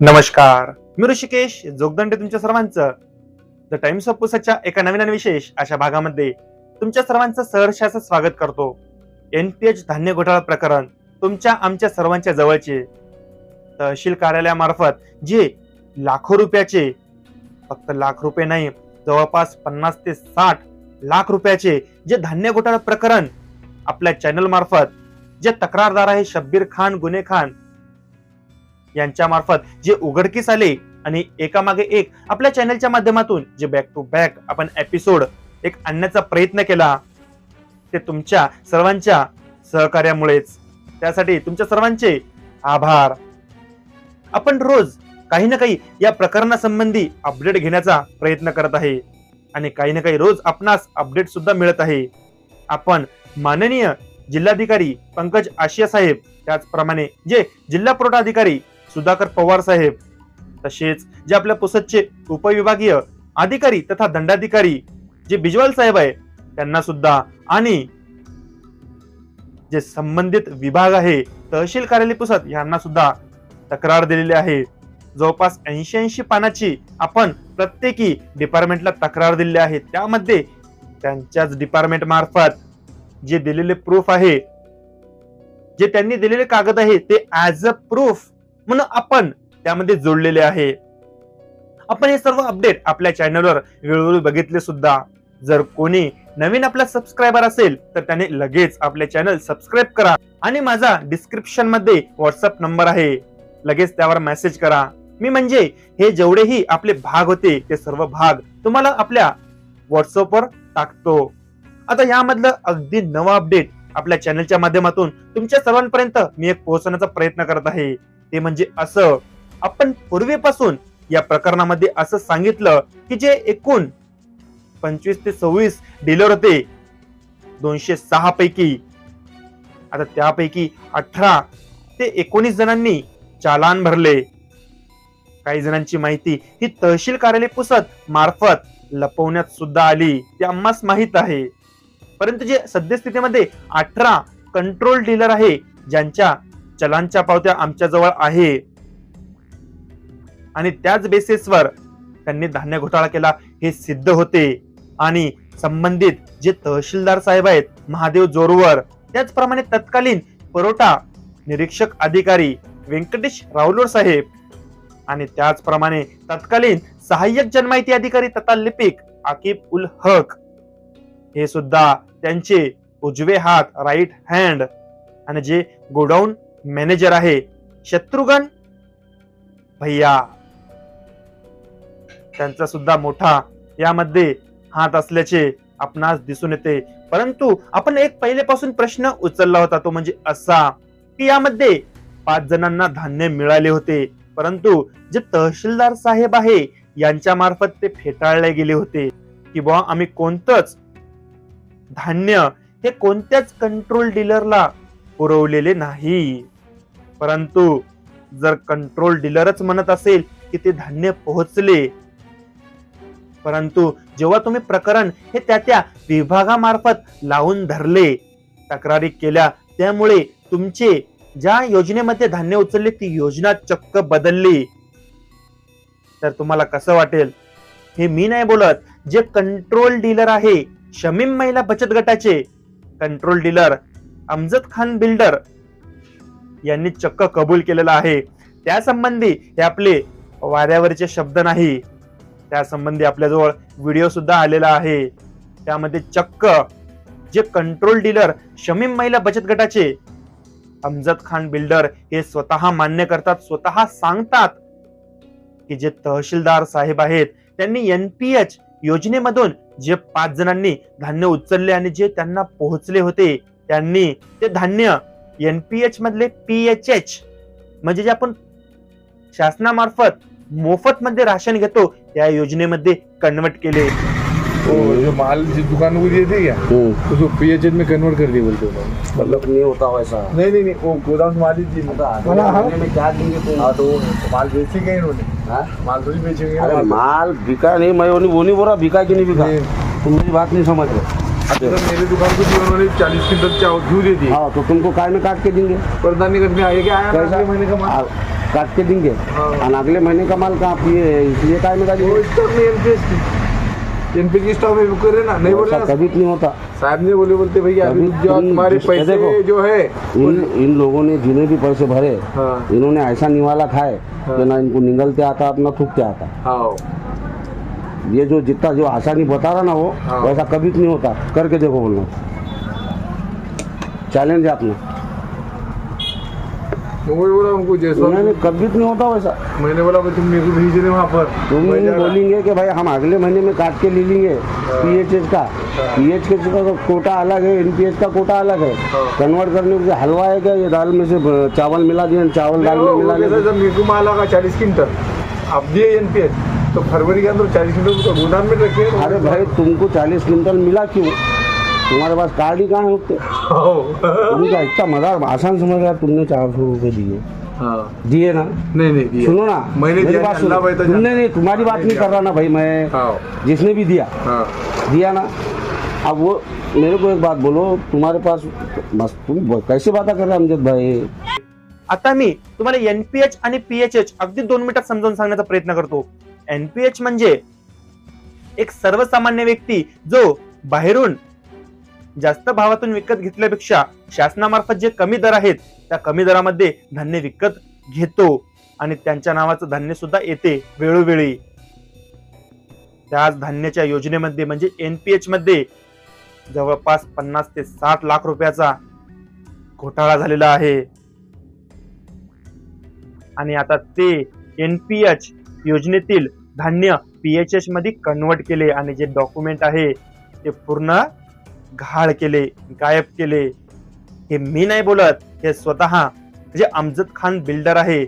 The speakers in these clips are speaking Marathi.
नमस्कार. मी ऋषिकेश जोगदंडे तुमच्या सर्वांचं. द टाइम्स ऑफ पुसाच्या एका नवीन आणि विशेष अशा भागामध्ये तुमच्या सर्वांचं सहर्षाचं स्वागत करतो. एन पी एच धान्य घोटाळा प्रकरण तुमच्या आमच्या सर्वांच्या जवळचे. तहसील कार्यालयामार्फत जे लाखो रुपयाचे फक्त लाख रुपये नाही जवळपास पन्नास ते साठ लाख रुपयाचे जे धान्य घोटाळा प्रकरण आपल्या चॅनल मार्फत जे तक्रारदार आहे शब्बीर खान गुन्हे खान यांच्या मार्फत जे उघडकीस आले आणि एकामागे एक आपल्या चॅनलच्या माध्यमातून जे बॅक टू बॅक आपण एपिसोड एक आणण्याचा प्रयत्न केला ते तुमच्या सर्वांच्या सहकार्यामुळेच. त्यासाठी तुमच्या सर्वांचे आभार. आपण रोज काही ना काही या प्रकरणासंबंधी अपडेट घेण्याचा प्रयत्न करत आहे आणि काही ना काही रोज आपणास अपडेट सुद्धा मिळत आहे. आपण माननीय जिल्हाधिकारी पंकज आशिया साहेब त्याचप्रमाणे जे जिल्हा पुरवठा अधिकारी सुधाकर पवार साहेब तसेच जे आपल्या पुसदचे उपविभागीय अधिकारी तथा दंडाधिकारी जे बिजवाल साहेब आहे त्यांना सुद्धा आणि जे संबंधित विभाग आहे तहसील कार्यालय पुसद यांना सुद्धा तक्रार दिलेली आहे. जवळपास ऐंशी ऐंशी पानाची आपण प्रत्येकी डिपार्टमेंटला तक्रार दिलेली आहे. त्यामध्ये त्यांच्याच डिपार्टमेंट मार्फत जे दिलेले प्रूफ आहे जे त्यांनी दिलेले कागद आहे ते ऍज अ प्रूफ म्हणून आपण त्यामध्ये जोडलेले आहे. आपण हे सर्व अपडेट आपल्या चॅनलवर वेळोवेळी बघितले सुद्धा. जर कोणी नवीन आपला सबस्क्रायबर असेल तर त्याने लगेच आपले चॅनल सबस्क्राईब करा. आणि माझा डिस्क्रिप्शनमध्ये व्हॉट्सअप नंबर आहे. लगेच त्यावर मेसेज करा. मी म्हणजे हे जेवढेही आपले भाग होते ते सर्व भाग तुम्हाला आपल्या व्हॉट्सअपवर टाकतो. आता यामधलं अगदी नवं अपडेट आपल्या चॅनलच्या माध्यमातून तुमच्या सर्वांपर्यंत मी एक पोहोचवण्याचा प्रयत्न करत आहे. ते म्हणजे असं. आपण पूर्वीपासून या प्रकरणामध्ये असं सांगितलं की जे एकूण पंचवीस ते सव्वीस डीलर होते दोनशे सहा पैकी आता त्यापैकी अठरा ते एकोणीस जणांनी चालान भरले. काही जणांची माहिती ही तहसील कार्यालय पुसत मार्फत लपवण्यात सुद्धा आली ते आम्हास माहीत आहे. परंतु जे सद्यस्थितीमध्ये अठरा कंट्रोल डीलर आहे ज्यांच्या चलांच्या पावत्या आमच्याजवळ आहे. आणि त्याच बेसिसवर त्यांनी धान्य घोटाळा केला हे सिद्ध होते. आणि संबंधित जे तहसीलदार साहेब आहेत महादेव जोरवर त्याचप्रमाणे तत्कालीन पुरवठा निरीक्षक अधिकारी व्यंकटेश रावलोर साहेब आणि त्याचप्रमाणे तत्कालीन सहाय्यक जनमाहिती अधिकारी तथा लिपिक आकिब उल हक हे सुद्धा त्यांचे उजवे हात राईट हँड आणि जे गोडाऊन मॅनेजर आहे शत्रुघ्न भैया. त्यांचा सुद्धा मोठा यामध्ये हात असल्याचे आपणास दिसून येते. परंतु आपण एक पहिलेपासून प्रश्न उचलला होता तो म्हणजे असा की यामध्ये पाच जणांना धान्य मिळाले होते. परंतु जे तहसीलदार साहेब आहे यांच्या मार्फत ते फेटाळले गेले होते की बुवा आम्ही कोणतंच धान्य हे कोणत्याच कंट्रोल डीलरला पुरवलेले नाही. परंतु जर कंट्रोल डीलरच म्हणत असेल की ते धान्य पोहोचले परंतु जेव्हा तुम्ही प्रकरण हे त्या त्या विभागामार्फत लावून धरले तक्रारी केल्या त्यामुळे तुमचे ज्या योजनेमध्ये धान्य उचलले ती योजना चक्क बदलली. तर तुम्हाला कसं वाटेल? हे मी नाही बोलत. जे कंट्रोल डीलर आहे शमीम महिला बचत गटाचे control dealer Amjad Khan builder यांनी चक्क कबूल केलेला आहे. त्यासंबंधी हे आपले वाऱ्यावरचे शब्द नाही. त्यासंबंधी आपल्याजवळ व्हिडिओ सुद्धा आलेला आहे. त्यामध्ये चक्क जे कंट्रोल डीलर शमीम महिला बचत गटाचे अमजद खान बिल्डर हे स्वतः मान्य करतात स्वतः सांगतात की जे तहसीलदार साहेब आहेत त्यांनी एनपीएच योजनेमधून जे पाच जणांनी धान्य उचलले आणि जे त्यांना पोहोचले होते त्यांनी ते धान्य एनपीएच मधले पीएचएच म्हणजे जे आपण शासनामार्फत मोफत मध्ये राशन घेतो त्या योजनेमध्ये कन्वर्ट केले. वो जो माल जिस दुकान को? दिए थे क्या उसको पीएचएच में कन्वर्ट कर दिए बोलते. उन्होंने मतलब नहीं होता वैसा नहीं नहीं नहीं वो गोदाम से माल ही. थी मतलब आगे आने में क्या देंगे तुम हाँ तो वो माल बेचेंगे इन्होंने. हाँ? माल थोड़ी बेचेंगे अरे ना। माल बिका नहीं मैं वो नहीं बोल रहा बिका कि नहीं बिका। तुम मेरी बात नहीं समझ रहे। मेरी दुकान को चालीस क्विंटल चावल दे दी हाँ तो तुमको काय में काट के देंगे? प्रधान में क्या? आया अगले महीने का माल? काट के देंगे। हाँ। और अगले महीने का माल कहाँ? पिए इसलिए काय में वो डालेंगे स्टॉक में की स्टॉक में बुक करे ना नहीं बोले कभी नहीं होता। साहब ने बोले बोलते भैया अभी जो जिस- पैसे जो है इन इन लोगों ने जिन्हें भी पैसे भरे हाँ। इन्होंने ऐसा निवाला खाए हाँ। कि ना इनको निगलते आता अपना थूकते आता। हाँ। ये जो जितना जो आसानी बता रहा ना वो हाँ। वैसा कभी नहीं होता। करके देखो बोलना चैलेंज है। अपना। तो वही बोला उनको जैसा नहीं नहीं कभी नहीं होता वैसा। मैंने बोला भाई तुम मेरे को भेज रहे वहाँ पर। तुम मैं बोलेंगे कि भाई हम अगले महीने में काट के ले लेंगे पीएचएच का। पीएच के का कोटा अलग है एनपीएच का कोटा अलग है। कन्वर्ट करने से हलवा है क्या? ये दाल में से चावल मिला दिया चावल दाल में मिला दिया। मेरे को माल चालीस क्विंटल अब दिए एनपीएस तो फरवरी के अंदर चालीस क्विंटल तो गोदाम में रखे अरे भाई तुमको चालीस क्विंटल मिला क्यों? तुम्हारे पास कार्ड ही कहाँ है हाँ तुमका इतना मजाक आसान समझ रहा तुमने चार सौ रुपये दिए। हाँ। दिए ना? नहीं नहीं सुनो ना मैंने मेरी दिया बात सुनो। भाई तो तुमने नहीं तुम्हारी बात नहीं। कर रहा ना भाई मैं हाँ। जिसने भी दिया। हाँ। दिया ना? अब वो मेरे को एक बात बोलो तुम्हारे पास बस तुम कैसे बात कर रहे अमजद भाई? आता मी तुम्हाला एनपीएच आणि पीएचएच अगदी दोन मिनिटात समजावून सांगण्याचा प्रयत्न करतो. एनपीएच म्हणजे एक सर्वसामान्य व्यक्ती जो बाहेरून जास्त भावातून विकत घेतल्यापेक्षा शासनामार्फत जे कमी दर आहेत त्या कमी दरामध्ये धान्य विकत घेतो आणि त्यांच्या नावाचं धान्य सुद्धा येते वेळोवेळी. त्याच धान्याच्या योजनेमध्ये म्हणजे एनपीएच मध्ये जवळपास पन्नास ते साठ लाख रुपयाचा घोटाळा झालेला आहे. आणि आता ते एनपीएच योजनेतील धान्य पी एच मध्ये कन्वर्ट केले आणि जे डॉक्युमेंट आहे ते पूर्ण घाळ केले गायब केले. हे मी नाही बोलत हे स्वतः जे अमजद खान बिल्डर आहे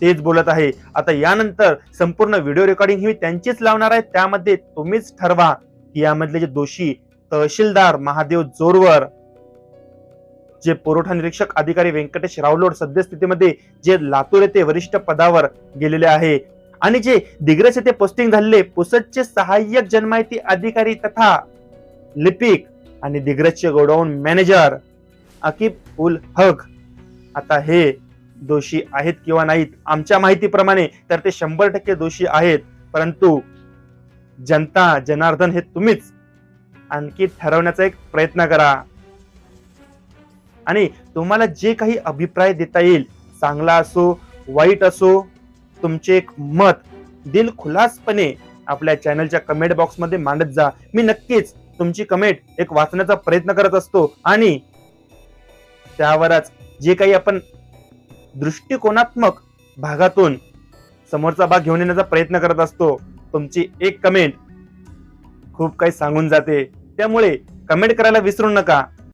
तेच बोलत आहे. आता यानंतर संपूर्ण व्हिडिओ रेकॉर्डिंग ही त्यांचीच लावणार आहे. त्यामध्ये तुम्हीच ठरवा की यामधले जे दोषी तहसीलदार महादेव जोरवर जे पुरवठा निरीक्षक अधिकारी व्यंकटेश रावलोड सद्यस्थितीमध्ये जे लातूर येथे वरिष्ठ पदावर गेलेले आहे आणि जे दिग्रस येथे पोस्टिंग झालेले पुसदचे सहाय्यक जनमाहिती अधिकारी तथा लिपिक आणि दिग्रसचे गोडाऊन मॅनेजर अकीब उल हक आता हे दोषी आहेत किंवा नाहीत आमच्या माहितीप्रमाणे तर ते शंभर टक्के दोषी आहेत परंतु जनता जनार्दन हे तुम्हीच आणखी ठरवण्याचा एक प्रयत्न करा. आणि तुम्हाला जे काही अभिप्राय देता येईल चांगला असो वाईट असो तुमचे एक मत दिल खुलासपणे आपल्या चॅनलच्या कमेंट बॉक्समध्ये मांडत जा. मी नक्कीच तुमची कमेंट एक वाचण्याचा प्रयत्न करत असतो आणि त्यावरच जे काही आपण दृष्टिकोनात्मक भागातून समोरचा भाग घेऊन येण्याचा प्रयत्न करत असतो तुमची एक कमेंट खूप काही सांगून जाते. त्यामुळे कमेंट करायला विसरू नका.